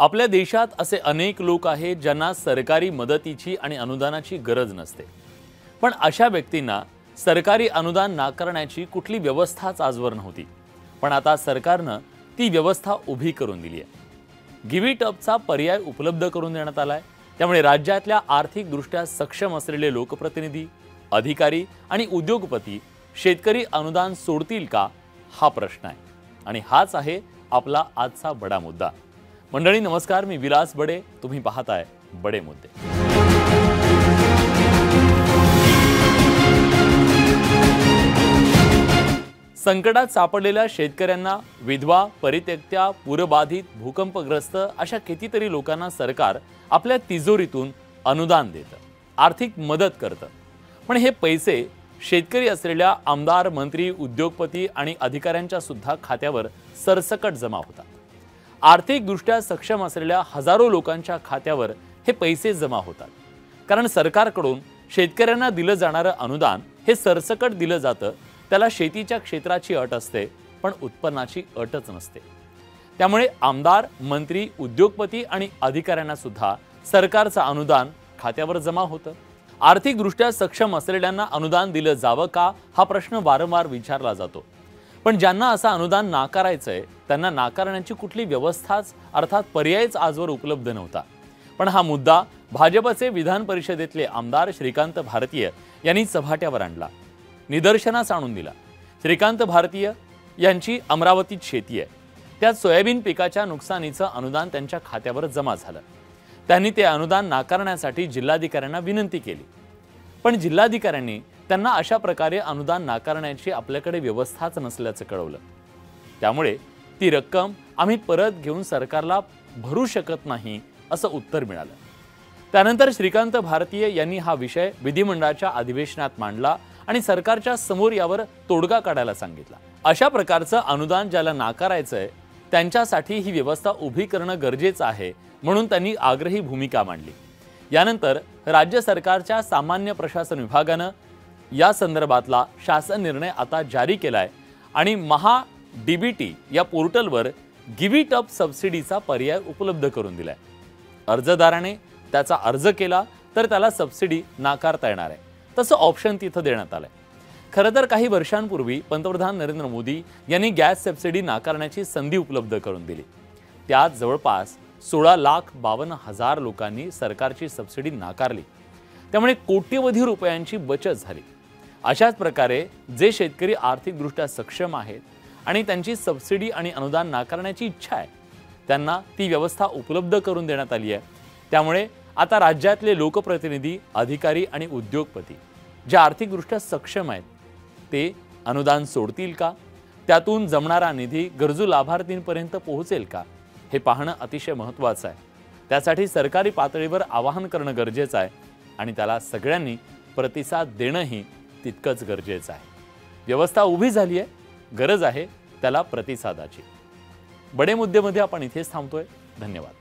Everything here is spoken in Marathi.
आपल्या देशात असे अनेक लोक आहेत ज्यांना सरकारी मदतीची आणि अनुदानाची गरज नसते. पण अशा व्यक्तींना सरकारी अनुदान नाकारण्याची कुठली व्यवस्थाच आजवर नव्हती. पण आता सरकारनं ती व्यवस्था उभी करून दिली आहे. गिव्ह अपचा पर्याय उपलब्ध करून देण्यात आला आहे त्यामुळे राज्यातल्या आर्थिकदृष्ट्या सक्षम असलेले लोकप्रतिनिधी अधिकारी आणि उद्योगपती शेतकरी अनुदान सोडतील का? हा प्रश्न आहे. आणि हाच आहे आपला आजचा बडा मुद्दा. मंडळी नमस्कार. मी विलास बडे. तुम्ही पाहताय बडे मुद्दे. संकटात सापडलेल्या शेतकऱ्यांना विधवा परित्यक्त्या पूरबाधित भूकंपग्रस्त अशा कितीतरी लोकांना सरकार आपल्या तिजोरीतून अनुदान देतं आर्थिक मदत करतं. पण हे पैसे शेतकरी असलेल्या आमदार मंत्री उद्योगपती आणि अधिकाऱ्यांच्या सुद्धा खात्यावर सरसकट जमा होतात. आर्थिकदृष्ट्या सक्षम असलेल्या हजारो लोकांच्या खात्यावर हे पैसे जमा होतात. कारण सरकारकडून शेतकऱ्यांना दिलं जाणारं अनुदान हे सरसकट दिलं जातं. त्याला शेतीच्या क्षेत्राची अट असते पण उत्पन्नाची अटच नसते. त्यामुळे आमदार मंत्री उद्योगपती आणि अधिकाऱ्यांना सुद्धा सरकारचं अनुदान खात्यावर जमा होतं. आर्थिकदृष्ट्या सक्षम असलेल्यांना अनुदान दिलं जावं का हा प्रश्न वारंवार विचारला जातो. पण ज्यांना असं अनुदान नाकारायचंय त्यांना नाकारण्याची कुठली व्यवस्थाच अर्थात पर्यायच आजवर उपलब्ध नव्हता. पण हा मुद्दा भाजपचे विधान परिषदेतले आमदार श्रीकांत भारतीय यांनी चव्हाट्यावर आणला. निदर्शनास आणून दिला. श्रीकांत भारतीय यांची अमरावतीत शेती आहे. त्यात सोयाबीन पिकाच्या नुकसानीचं अनुदान त्यांच्या खात्यावर जमा झालं. त्यांनी ते अनुदान नाकारण्यासाठी जिल्हाधिकाऱ्यांना विनंती केली. पण जिल्हाधिकाऱ्यांनी त्यांना अशा प्रकारे अनुदान नाकारण्याची आपल्याकडे व्यवस्थाच नसल्याचं कळवलं. त्यामुळे ती रक्कम आम्ही परत घेऊन सरकारला भरू शकत नाही असं उत्तर मिळालं. त्यानंतर श्रीकांत भारतीय यांनी हा विषय विधिमंडळाच्या अधिवेशनात मांडला आणि सरकारच्या समोर यावर तोडगा काढायला सांगितला. अशा प्रकारचं अनुदान ज्याला नाकारायचंय त्यांच्यासाठी ही व्यवस्था उभी करणं गरजेचं आहे म्हणून त्यांनी आग्रही भूमिका मांडली. यानंतर राज्य सरकारच्या सामान्य प्रशासन विभागानं या संदर्भातला शासन निर्णय आता जारी केला आहे आणि महा डी बी टी या पोर्टलवर गिव्हिट अप सबसिडीचा पर्याय उपलब्ध करून दिलाय. अर्जदाराने त्याचा अर्ज केला तर त्याला सबसिडी नाकारता येणार आहे. तसं ऑप्शन तिथं देण्यात आलं आहे खरं तर काही वर्षांपूर्वी पंतप्रधान नरेंद्र मोदी यांनी गॅस सबसिडी नाकारण्याची संधी उपलब्ध करून दिली. त्यात जवळपास सोळा लाख बावन्न हजार लोकांनी सरकारची सबसिडी नाकारली. त्यामुळे कोट्यवधी रुपयांची बचत झाली. अशाच प्रकारे जे शेतकरी आर्थिकदृष्ट्या सक्षम आहेत आणि त्यांची सबसिडी आणि अनुदान नाकारण्याची इच्छा आहे त्यांना ती व्यवस्था उपलब्ध करून देण्यात आली आहे. त्यामुळे आता राज्यातले लोकप्रतिनिधी अधिकारी आणि उद्योगपती जे आर्थिकदृष्ट्या सक्षम आहेत ते अनुदान सोडतील का? त्यातून जमणारा निधी गरजू लाभार्थींपर्यंत पोहोचेल का? हे पाहणं अतिशय महत्त्वाचं आहे. त्यासाठी सरकारी पातळीवर आवाहन करणं गरजेचं आहे आणि त्याला सगळ्यांनी प्रतिसाद देणंही तितकंच गरजेचं आहे. व्यवस्था उभी झाली आहे गरज आहे त्याला प्रतिसादाची. बडे मुद्देमध्ये आपण इथेच थांबतोय. धन्यवाद.